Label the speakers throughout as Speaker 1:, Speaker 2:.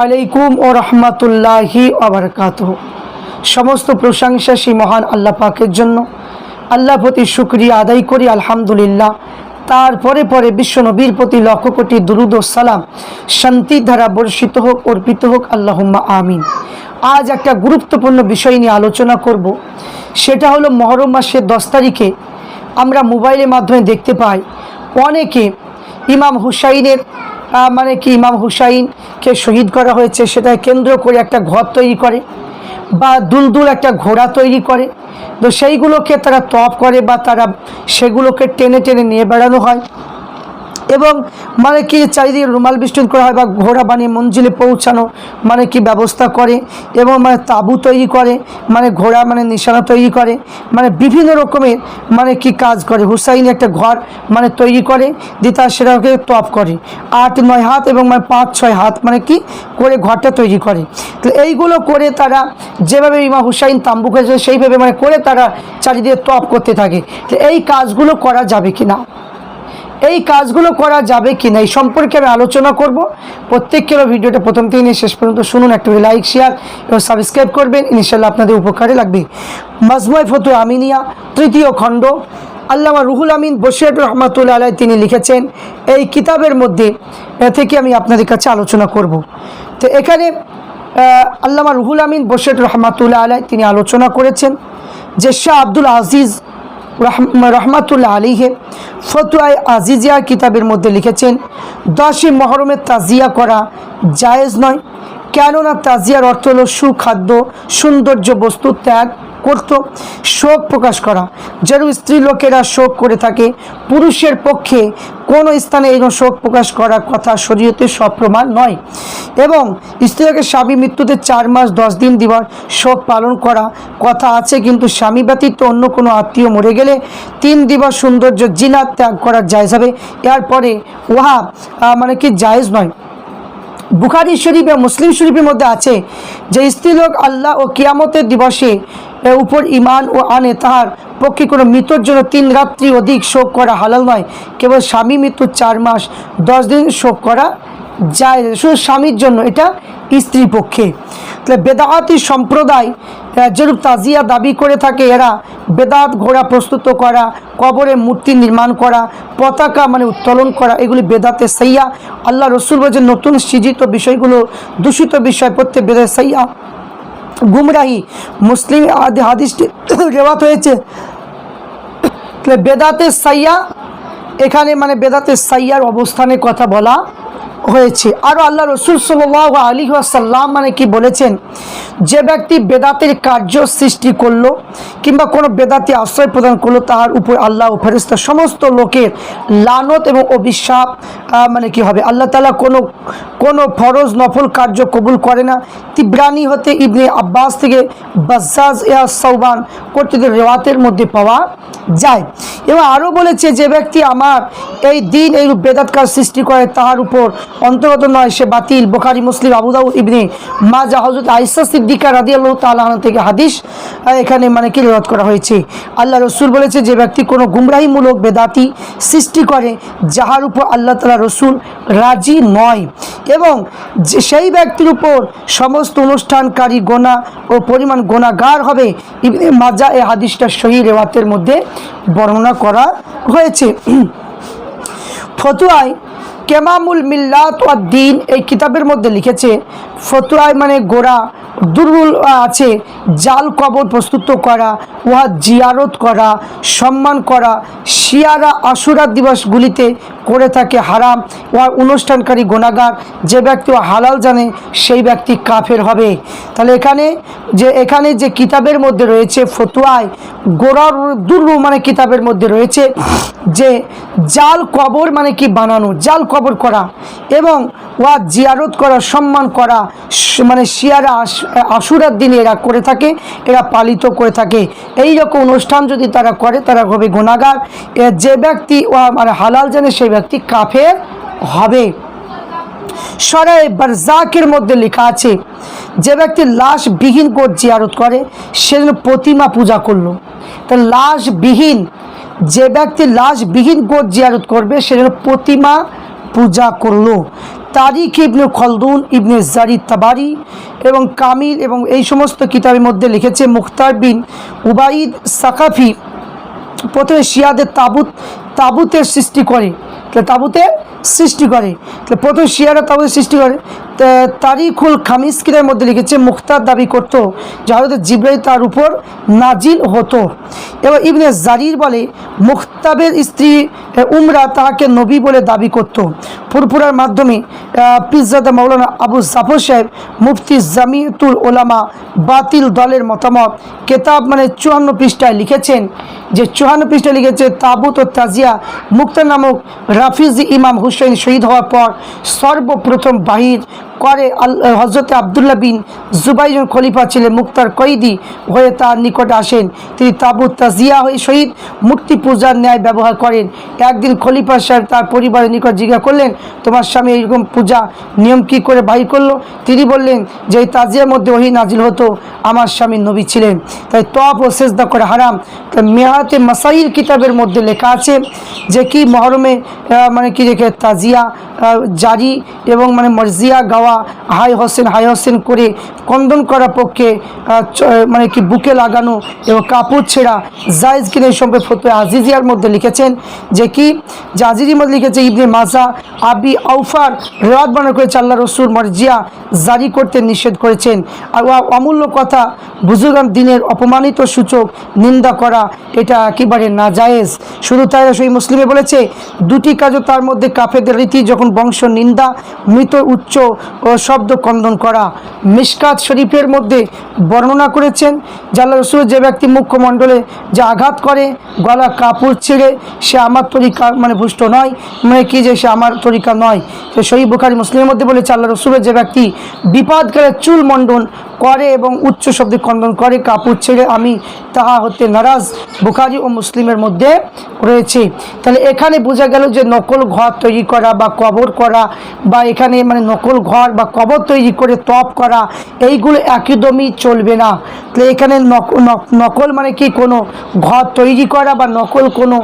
Speaker 1: আলাইকুম সমস্ত প্রশংসা সেই মহান আল্লাহ পাকের জন্য। আল্লাহ প্রতি শুক্রিয়া আদায় করি, আলহামদুলিল্লাহ। তারপরে পরে বিশ্ব নবীর প্রতি লক্ষ কোটি দুরুদ ও সালাম। শান্তির ধারা বর্ষিত হোক, অর্পিত হোক, আল্লাহুম্মা আমিন। আজ একটা গুরুত্বপূর্ণ বিষয় নিয়ে আলোচনা করব। সেটা হলো মহরম মাসের দশ তারিখে আমরা মোবাইলের মাধ্যমে দেখতে পাই অনেকে ইমাম হুসাইনের মানে কি ইমাম হুসাইনকে শহীদ করা হয়েছে, সেটা কেন্দ্র করে একটা ঘর তৈরি করে বা দুলদুল একটা ঘোড়া তৈরি করে। তো সেইগুলোকে তারা তপ করে বা তারা সেগুলোকে টেনে টেনে নিয়ে বেড়ানো হয়। এবং মানে কি চারিদিকে রুমাল বিষ্টন করা হয় বা ঘোড়া বানিয়ে মঞ্জিলে পৌঁছানো মানে কি ব্যবস্থা করে এবং মানে তাঁবু তৈরি করে মানে ঘোড়া মানে নিশানা তৈরি করে মানে বিভিন্ন রকমের মানে কি কাজ করে। হুসাইন একটা ঘর মানে তৈরি করে, দিয়ে তার সেটাকে টপ করে। আট, নয় হাত এবং মানে পাঁচ, ছয় হাত মানে কি করে ঘরটা তৈরি করে। তো এইগুলো করে তারা যেভাবে ইমা হুসাইন তাম্বু করেছে সেইভাবে মানে করে তারা চারিদিকে টপ করতে থাকে। তো এই কাজগুলো করা যাবে কি না এই কাজগুলো করা যাবে কি না, এই সম্পর্কে আমি আলোচনা করব। প্রত্যেককে ভিডিওটা প্রথম থেকে নিয়ে শেষ পর্যন্ত শুনুন, একটু লাইক শেয়ার এবং সাবস্ক্রাইব করবেন। ইনশাল্লাহ আপনাদের উপকারে লাগবে। মাজময় ফতু আমিনিয়া, তৃতীয় খণ্ড। আল্লামা রুহুল আমিন বসিরাট রহমাতুল্লা আলাই তিনি লিখেছেন, এই কিতাবের মধ্যে থেকে আমি আপনাদের কাছে আলোচনা করব। তো এখানে আল্লামা রুহুল আমিন বসিরাট রহমাতুল্লাহ আলাই তিনি আলোচনা করেছেন যে শাহ আব্দুল আজিজ রহমাতুল্লাহ আলীহে ফতুয়ায় আজিজিয়া কিতাবের মধ্যে লিখেছেন দশই মহরমের তাজিয়া করা জায়েজ নয়। কেননা তাজিয়ার অর্থ হল সুখাদ্য, সৌন্দর্য বস্তু ত্যাগ করত। শোক প্রকাশ করা। যেরূপ স্ত্রী লোকেরা শোক করে থাকে, পুরুষের পক্ষে কোনো স্থানে এরকম শোক প্রকাশ করার কথা শরীয়তে সপ্রমাণ নয়। এবং স্ত্রীকে স্বামী মৃত্যুতে চার মাস দশ দিন দিবার শোক পালন করা কথা আছে, কিন্তু স্বামী ব্যতীত অন্য কোনো আত্মীয় মরে গেলে তিন দিবস সৌন্দর্য জিনা ত্যাগ করা জায়জ হবে। এরপরে উহা মানে কি জায়েজ নয়। বুখারি শরীফ বা মুসলিম শরীফের মধ্যে আছে যে স্ত্রীলোক আল্লাহ ও কিয়ামতের দিবসে উপর ইমান ও আনে, তাহার পক্ষে কোনো মৃত্যুর জন্য তিন রাত্রি অধিক শোক করা হালাল নয়। কেবল স্বামী মৃত্যুর চার মাস, দশ দিন শোক করা যায়। শুধু স্বামীর জন্য, এটা স্ত্রী পক্ষে। তাহলে বেদাহাতি সম্প্রদায় যেরূপ তাজিয়া দাবি করে থাকে, এরা বেদাত ঘোড়া প্রস্তুত করা, কবরে মূর্তি নির্মাণ করা, পতাকা মানে উত্তোলন করা, এগুলি বেদাতে সাইয়া। আল্লাহ রসুল বলছেন, নতুন সৃজিত বিষয়গুলো, দূষিত বিষয় প্রত্যেক বেদাতে সাইয়া। গুমরাহি মুসলিম হাদিসটি রেওয়াত হয়েছে বেদাতে সাইয়া, এখানে মানে বেদাতে সাইয়ার অবস্থানের কথা বলা হয়েছে। আরও আল্লাহ রসুল সাল্লাহ আলী আসাল্লাম মানে কি বলেছেন? যে ব্যক্তি বেদাতের কার্য সৃষ্টি করল কিংবা কোনো বেদাতে আশ্রয় প্রদান করল, তাহার উপর আল্লাহ ও ফেরিস্তা সমস্ত লোকের লানত এবং অভিশাপ মানে কি হবে? আল্লাহ তালা কোনো কোনো ফরজ নফল কার্য কবুল করে না। তিব্রানি হতে ইবনে আব্বাস থেকে বাজ্জাজ ইয়া সৌবান কর্তৃক রেওয়াতের মধ্যে পাওয়া যায়। এবং আরও বলেছে, যে ব্যক্তি আমার এই দিন এই বেদাত কাজ সৃষ্টি করে, তাহার উপর অন্তর্গত নয়, সে বাতিল। বোখারি, মুসলিম আবুদাউদ ইবনে মাজা হজরত আইসা সিদ্দিকা রাদি আল্লাহ তালাহ থেকে হাদিস এখানে মানে কি রেওয়াত করা হয়েছে। আল্লাহ রসুল বলেছে, যে ব্যক্তি কোনো গুমরাহিমূলক বেদাতি সৃষ্টি করে, যাহার উপর আল্লাহ তালা রসুল রাজি নয়। এবং যে সেই ব্যক্তির উপর সমস্ত অনুষ্ঠানকারী গোনা ও পরিমাণ গোনাগার হবে, ইবনে মাজা এ হাদিসটা সহি রেওয়াতের মধ্যে বর্ণনা করা হয়েছে। ফতুয়ায় কেমামুল মিল্লাত ওয়াদ্দিন দিন এই কিতাবের মধ্যে লিখেছে ফতুয়ায় মানে গোড়া দুর্বল আছে, জাল কবর প্রস্তুত করা, উহা জিয়ারত করা, সম্মান করা, শিয়ারা আশুরা দিবসগুলিতে করে থাকে হারাম। উহা অনুষ্ঠানকারী গোনাগার যে ব্যক্তি হালাল জানে, সেই ব্যক্তি কাফের হবে। তাহলে এখানে যে এখানে যে কিতাবের মধ্যে রয়েছে ফতুয়ায়, গোড়ার দুর্ব মানে কিতাবের মধ্যে রয়েছে যে, জাল কবর মানে কি বানানো, জাল কবর করা এবং ওয়া জিয়ারত করা, সম্মান করা মানে শিয়ারা আশ- আশুরার দিনে এরা করে থাকে, এরা পালিত করে থাকে। এই রকম অনুষ্ঠান যদি তারা করে, তারা হবে গোনাগার যে ব্যক্তি মানে হালাল জানে সেই ব্যক্তি কাফের হবে। সরাই বারজাকের মধ্যে লেখা আছে, যে ব্যক্তি লাশ বিহীন কোট জিয়ারত করে, সে প্রতিমা পূজা করল। তা লাশ বিহীন যে ব্যক্তি লাশবিহীন গোট জিয়ারত করবে, সে যেন প্রতিমা পূজা করল। তারিখ ইবনে খলদুন, ইবনে জারি তাবারি এবং কামিল এবং এই সমস্ত কিতাবের মধ্যে লিখেছে মুখতার বিন উবাইদ সাকাফি। প্রথমে শিয়াদের তাবুত, তাবুতের সৃষ্টি করে। তাবুতের সৃষ্টি করে। প্রথমে শিয়ারা তাবুতের সৃষ্টি করে। তারিখুল খামিস কিরের মধ্যে লিখেছে, মুখতার দাবি করত যে হয়তো জিব্রাইল তার উপর নাজিল হতো। এবার ইবনে জারির বলে, মুখতাবের স্ত্রী উমরা তাহাকে নবী বলে দাবি করত। ফুরফুরার মাধ্যমে পিজ্জাদা মৌলানা আবু জাফর সাহেব, মুফতি জামিয়াতুল ওলামা বাতিল দলের মতামত, কেতাব মানে চুয়ান্ন পৃষ্ঠায় লিখেছেন যে, চুয়ান্ন পৃষ্ঠায় লিখেছে, তাবুত ও তাজিয়া মুক্তা নামক রাফিজি ইমাম হুসেন শহীদ হওয়ার পর সর্বপ্রথম বাহির করে হজরত আবদুল্লাহ বিন জুবাইজন খলিফা ছিলেন মুক্তার কয়েদি হয়ে তার নিকটে আসেন। তিনি তাবুত তাজিয়া হয়ে শহীদ মূর্তি পূজার ন্যায় ব্যবহার করেন। একদিন খলিফা সাহেব তার পরিবারের নিকট জিজ্ঞাসা করলেন, তোমার স্বামী এইরকম পূজা নিয়ম কী করে বাহির করল? তিনি বললেন, যে এই তাজিয়ার মধ্যে ওহি নাজিল হতো, আমার স্বামী নবী ছিলেন। তাই তপ ও সেজদা করে হারাম। তাই মেহাতে মাসাইল কিতাবের মধ্যে লেখা আছে যে কি মহরমে মানে কি রেখে তাজিয়া জারি এবং মানে মর্জিয়া গাওয়া, হাই হোসেন হাই হোসেন করে কন্দন করার পক্ষে মানে কি বুকে লাগানো এবং কাপড় ছেঁড়া জায়েজ কিনে এই সম্পর্কে ফতুয়া আজিজিয়ার মধ্যে লিখেছেন যে কি? যে আজিজির মধ্যে লিখেছে, ইবনে মাজা আবি আউফার রেওয়াত বানা করে চাল্লা রসুল মর্জিয়া জারি করতে নিষেধ করেছেন। আর অমূল্য কথা বুজুগান দিনের অপমানিত সূচক নিন্দা করা, এটা একেবারে না জায়েজ শুধু তাই সেই মুসলিমে বলেছে, দুটি কাজও তার মধ্যে কাফেদের রীতি যখন বংশ নিন্দা, মৃত উচ্চ শব্দ কন্দন করা। মিশকাত শরীফের মধ্যে বর্ণনা করেছেন জাল্লা রসুল যে ব্যক্তি মুখ্যমণ্ডলে যে আঘাত করে, গলা কাপড় ছেড়ে, সে আমার তরিকা মানে ভুষ্ট নয় মানে কি যে সে আমার তরিকা নয়। তো সেই বুখারি মুসলিমের মধ্যে বলেছে, আল্লাহ রসুলের যে ব্যক্তি বিপদকালে চুল মণ্ডন করে এবং উচ্চ শব্দে খণ্ডন করে, কাপড় ছেড়ে, আমি তাহা হতে নারাজ। বুখারি ও মুসলিমের মধ্যে রয়েছে। তাহলে এখানে বোঝা গেল যে নকল ঘর তৈরি করা বা কবর করা বা এখানে মানে নকল ঘর বা কবর তৈরি করে তপ করা, এইগুলো একদমই চলবে না। তাহলে এখানে নক- নক- নকল মানে কি কোনো ঘর তৈরি করা বা নকল কোনো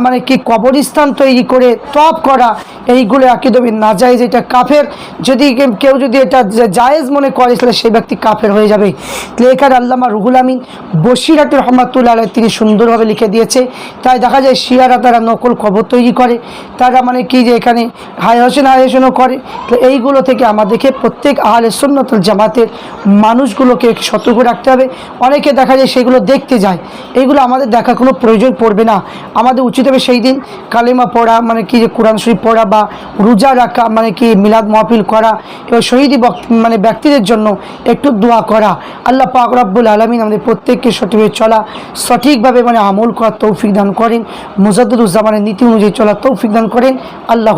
Speaker 1: মানে কি কবরস্থান তৈরি করে তপ করা, এইগুলো একদমই না। যায় এটা কাফের, যদি কেউ যদি এটা জায়েজ মনে করে, তাহলে সেই ব্যক্তি কাফের হয়ে যাবে। তাহলে এখানে আল্লামা রুহুল আমিন বসিরাতুর রহমাতুল্লাহ তিনি সুন্দরভাবে লিখে দিয়েছে। তাই দেখা যায় শিয়ারা তারা নকল কবর তৈরি করে। তারা মানে কি যে এখানে হাই হোসেন হোসেনও করে। তো এইগুলো থেকে আমাদেরকে প্রত্যেক আহলে সুন্নতুল জামাতের মানুষগুলোকে সতর্ক রাখতে হবে। অনেকে দেখা যায় সেগুলো দেখতে যায়। এইগুলো আমাদের দেখার কোনো প্রয়োজন পড়বে না। আমাদের উচিত হবে সেই দিন কালেমা পড়া মানে কি যে কোরআন শরীফ পড়া বা রোজা রাখা মানে কি মিলাদ মহফিল করা, এবং শহীদি মানে ব্যক্তিদের জন্য একটু দোয়া করা। আল্লাহ পাক রব্বুল আলমিন আমাদের প্রত্যেককে সঠিকভাবে চলা, সঠিকভাবে মানে আমল করার তৌফিক দান করেন। মুজাদুজ্জামানের নীতি অনুযায়ী চলা তৌফিক দান করেন। আল্লাহ